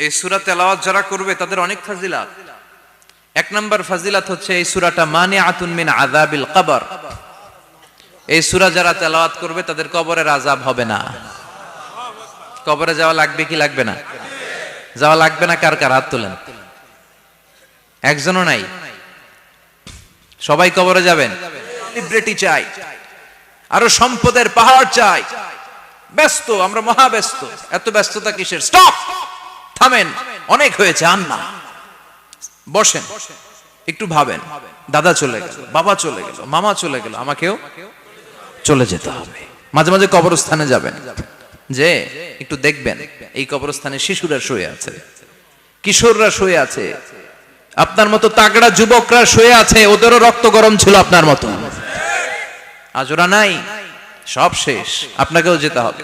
এই সুরা তেলাওয়াত যারা করবে তাদের অনেক ফাজিলাত। এক নম্বর ফাজিলাত হচ্ছে এই সুরাটা মানে আতুন মিন আযাবিল কবর। এই সুরা যারা তেলাওয়াত করবে তাদের কবরের আজাব হবে না। কবরে যাওয়া লাগবে কি লাগবে না? যাওয়া লাগবে না কার কার? হাত তোলেন। একজনও নাই। সবাই কবরে যাবেন। লিব্রেটি চাই। আরও সম্পদের পাহাড় চাই। ব্যস্ত, আমরা মহা ব্যস্ত এত ব্যস্ততা কিসের? স্টপ থামেন। অনেক হয়েছে আন না। বসেন, একটু ভাবেন। দাদা চলে গেল, বাবা চলে গেল, মামা চলে গেল, আমাকেও চলে যেতে হবে। মাঝে মাঝে কবরস্থানে যাবেন। যে, একটু দেখবেন, এই কবরস্থানে শিশুরা শুয়ে আছে, কিশোররা শুয়ে আছে, আপনার মতো তাগড়া যুবকরা শুয়ে আছে, ওদেরও রক্ত গরম ছিল আপনার মতো। আজ ওরা নাই, সব শেষ, আপনাকেও যেতে হবে।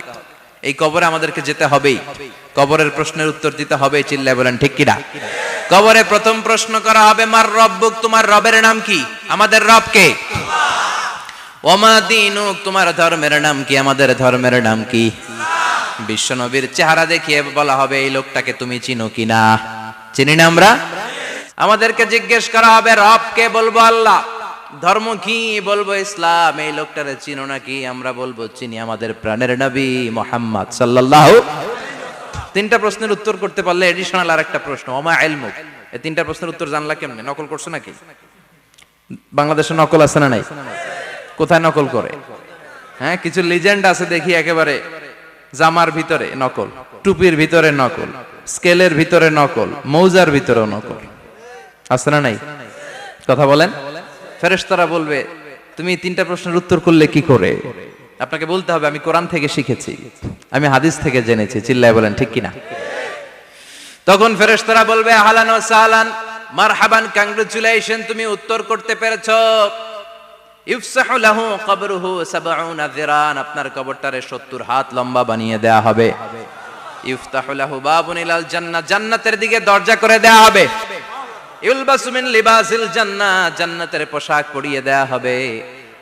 এই কবরে আমাদেরকে যেতে হবেই। কবরের প্রশ্নের উত্তর দিতে হবে, চিল্লায় বলেন, ঠিক কিনা? কবরে প্রথম প্রশ্ন করা হবে, মার রব্বুক তোমার রবের নাম কি? আমাদের রব কে? ওমা দিনুক তোমার ধর্মের নাম কি? আমাদের ধর্মের নাম কি? বিশ্বনবীর চেহারা দেখিয়ে বলা হবে, এই লোকটাকে তুমি চিনো কিনা? চিনি না আমরা? আমাদেরকে জিজ্ঞেস করা হবে, রব কে? বলব আল্লাহ। ধর্ম কি বলব? ইসলাম, এই লোকটারে চিনো নাকি? আমরা বলব, চিনি আমাদের প্রাণের নবী মোহাম্মদ সাল্লাল্লাহু তিনটা প্রশ্নের উত্তর করতে পারলে এডিশনাল আর একটা প্রশ্ন, ওমা এলমুক এই তিনটা প্রশ্নের উত্তর জানলা কেমনে? নকল করছ নাকি? বাংলাদেশে নকল আছে না নাই? কোথায় নকল করে? হ্যাঁ কিছু লিজেন্ড আছে দেখি একেবারে। জামার ভিতরে নকল, টুপির ভিতরে নকল স্কেলের ভিতরে নকল, মৌজার ভিতরেও নকল। আছে না নাই? কথা বলেন। ফেরেশতারা বলবে, তুমি তিনটা প্রশ্নের উত্তর করলে কি করে? আপনাকে বলতে হবে, আমি কোরআন থেকে শিখেছি, আমি হাদিস থেকে জেনেছি। চিল্লায় বলেন, ঠিক কিনা? তখন ফেরেশতারা বলবে, আহলান ওয়া সাহলান, মারহাবান কংগ্রেচুলেশন তুমি উত্তর করতে পেরেছ। আপনার কবরটারে 70 হাত লম্বা বানিয়ে দেয়া হবে। ইফতাহু লাহু বাবুন ইলাল জান্নাতের দিকে দরজা করে দেয়া হবে। ইউলবাসু মিন লিবাসিল জান্নাহ, জান্নাতের পোশাক পরিয়ে দেয়া হবে।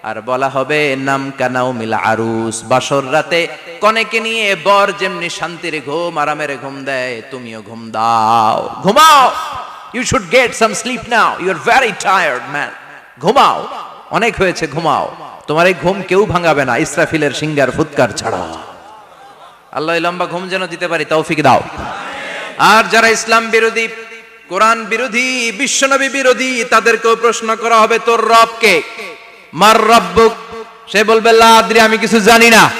আর বলা হবে, নাম কানাও মিল আরুস, বাসর রাতে কনেকে নিয়ে বর যেমনি শান্তির ঘুম, আরামের ঘুম দেয়, তুমিও ঘুম দাও। ঘুমাও! You should get some sleep now you are very tired man ঘুমাও! অনেক হয়েছে, ঘুমাও। তোমার এই ঘুম কেউ ভাঙাবে না, ইসরাফিলের সিঙ্গার ফুৎকার ছাড়া। আল্লাহ লম্বা ঘুম যেন দিতে পারি, তৌফিক দাও। আর যারা ইসলাম বিরোধী কোরআন বিরোধী, বিশ্বনবী বিরোধী তাদেরকেও প্রশ্ন করা হবে, তোর রব কে মার রব্বুক। সে বলবে লা আদ্রি আমি কিছু জানি না।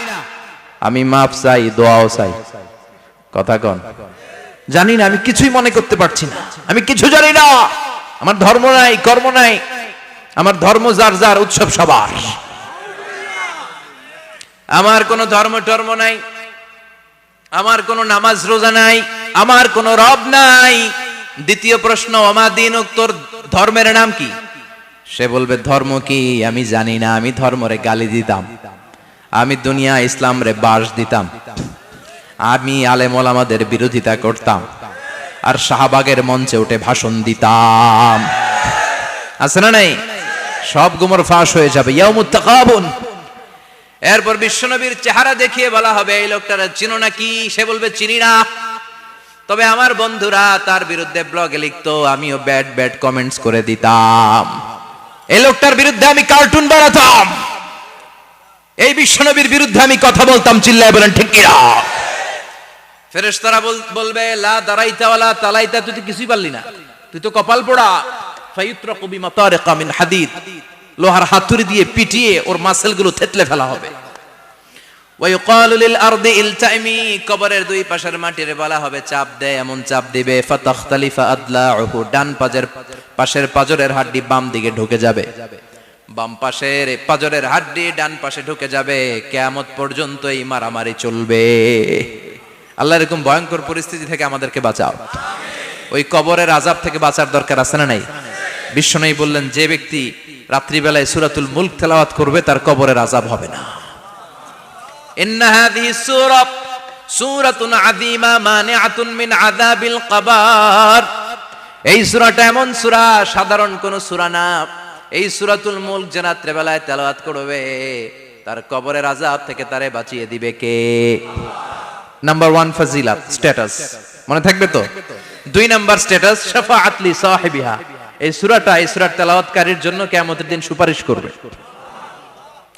আমি মাফ চাই, দোয়াও চাই। কথা কন। জানি না, আমি কিছুই মনে করতে পারছি না। আমি কিছু জানি না। আমার ধর্ম নাই, কর্ম নাই। আমার ধর্ম যার যার উৎসব সবার। আমার কোনো ধর্ম টর্ম নাই। আমার কোনো নামাজ রোজা নাই। আমার কোনো রব নাই। দ্বিতীয় প্রশ্ন আমার দিন তোর ধর্মের নাম কি? সে বলবে, ধর্ম কি? আমি জানি না, আমি ধর্মরে গালি দিতাম। আমি দুনিয়া ইসলাম রে বাস দিতাম। আমি আলেমল আমাদের বিরোধিতা করতাম। আর শাহবাগের মঞ্চে উঠে ভাষণ দিতাম। আছে না নাই? সব গুমর ফাঁস হয়ে যাবে। এরপর বিশ্বনবীর চেহারা দেখিয়ে বলা হবে, এই লোকটারা চিনো না কি? সে বলবে, চিনি না। তবে আমার বন্ধুরা তার বিরুদ্ধে ব্লগে লিখতো, আমিও ব্যাড ব্যাড কমেন্টস করে দিতাম। এই লোকটার বিরুদ্ধে আমি কার্টুন বানাতাম। এই বিশ্বনবীর বিরুদ্ধে আমি কথা বলতাম, চিল্লায় বলেন, ঠিক কিনা? ফেরেশতারা বল- বলবে, লা দারাইতা ওয়ালা তালাইতা, তুই তো কিছুই পারলি না। তুই তো কপাল পোড়া। ফায়ুত্রাকু বিমাতারিকা মিন হাদিদ। লোহার হাতুড়ি দিয়ে পিটিয়ে ওর মাসেলগুলো থেতলে ফেলা হবে। ইলতাইমি, কবরের দুই পাশের এমন চাপ দিবে পাশের কেয়ামত পর্যন্ত এই মারামারি চলবে। আল্লাহ এরকম ভয়ঙ্কর পরিস্থিতি থেকে আমাদেরকে বাঁচাও। ওই কবরের আজাব থেকে বাঁচার দরকার আছে না নাই? বিশ্বনবী বললেন, যে ব্যক্তি রাত্রিবেলায় সুরাতুল মুলক তেলাওয়াত করবে, তার কবরের আজাব হবে না। ইন্না হাযিহি সূরা এই সূরাটা এমন সূরা, সাধারণ কোন সূরা না। এই সূরাতুল মুলক যে তেলাওয়াত করবে, তার কবরের আযাব থেকে তারে বাঁচিয়ে দিবে কে? নাম্বার ওয়ান ফাজিলাত স্ট্যাটাস মনে থাকবে তো? দুই নাম্বার স্ট্যাটাস শাফাআতলি এই সূরাটা, এই সূরার তেলাওয়াতকারীর জন্য কিয়ামতের দিন সুপারিশ করবে।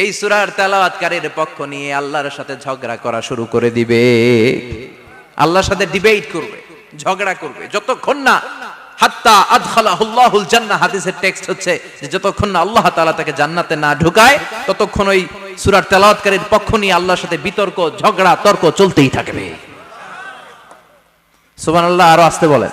এই সূরার তেলাওয়াতকারীর পক্ষ নিয়ে আল্লাহর সাথে ঝগড়া করা শুরু করে দিবে। আল্লাহর সাথে ডিবেট করবে, ঝগড়া করবে। যতক্ষণ না হাত্তা আদখালাহুল্লাহুল জান্নাহ, হাদিসের টেক্সট হচ্ছে যে যতক্ষণ না আল্লাহ তাআলা তাকে জান্নাতে না ঢুকায়, ততক্ষণ ওই সূরার তেলাওয়াতকারীর পক্ষ নিয়ে আল্লাহর সাথে বিতর্ক, ঝগড়া, তর্ক চলতেই থাকবে। সুবহানাল্লাহ, আরও আসতে বলেন।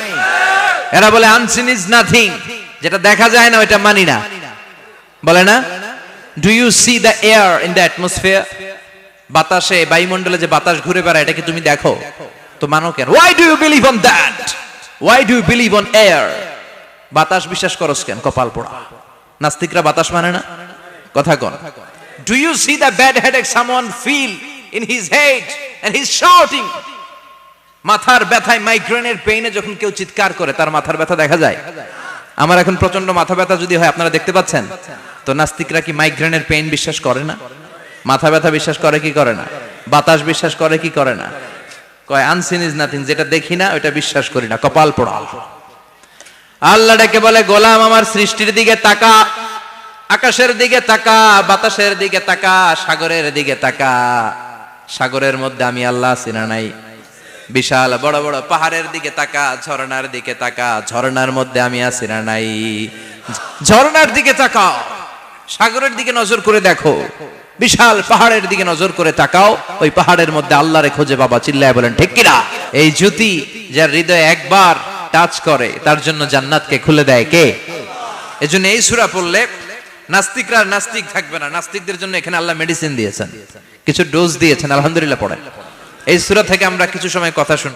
এরা বলে আনসিন ইজ নাথিং যেটা দেখা যায় না, ওইটা মানি না। বলে না? Do you see the air in the atmosphere বাতাসে, বায়ুমণ্ডলে যে বাতাস ঘুরে বেড়ায়, এটা কি তুমি দেখো? তো মানো কেন? Why do you believe on that why do you believe on air বাতাস বিশ্বাস করস কেন? কপাল পোড়া। নাস্তিকরা বাতাস মানে না? কথা কন? Do you see the bad headache someone feel in his head and his shouting মাথার ব্যথায় মাইগ্রেনের পেইনে যখন কেউ চিৎকার করে, তার মাথার ব্যথা দেখা যায়। আমার এখন প্রচণ্ড মাথা ব্যথা যদি হয়, আপনারা দেখতে পাচ্ছেন? তো নাস্তিকরা কি মাইগ্রেনের পেইন বিশ্বাস করে না? মাথা ব্যথা বিশ্বাস করে কি করে না? বাতাস বিশ্বাস করে কি করে না? কয় আনসিন ইজ নাথিং যেটা দেখি না ওটা বিশ্বাস করি না, কপাল পোড়া। আল্লাহ ডেকে বলে, গোলাম, আমার সৃষ্টির দিকে তাকা, আকাশের দিকে তাকা, বাতাসের দিকে তাকা, সাগরের দিকে তাকা। সাগরের মধ্যে আমি আল্লাহ সিনা নাই। বিশাল বড় বড় পাহাড়ের দিকে তাকা, ঝর্ণার দিকে তাকা, ঝর্ণার মধ্যে আমি আছি না নাই। ঝর্ণার দিকে তাকাও, সাগরের দিকে নজর করে দেখো। বিশাল পাহাড়ের দিকে নজর করে তাকাও, ওই পাহাড়ের মধ্যে আল্লাহরে খোঁজে বাবা, চিল্লায় বলেন, ঠিক কিনা? এই জ্যোতি যার হৃদয়ে একবার টাচ করে, তার জন্য জান্নাতকে খুলে দেয় কে? এজন্য এই সূরা পড়লে নাস্তিকরা নাস্তিক থাকবে না। নাস্তিকদের জন্য এখানে আল্লাহ মেডিসিন দিয়েছেন। কিছু ডোজ দিয়েছেন, আলহামদুলিল্লাহ পড়েন। এই সূরা থেকে আমরা কিছু সময় কথা শুন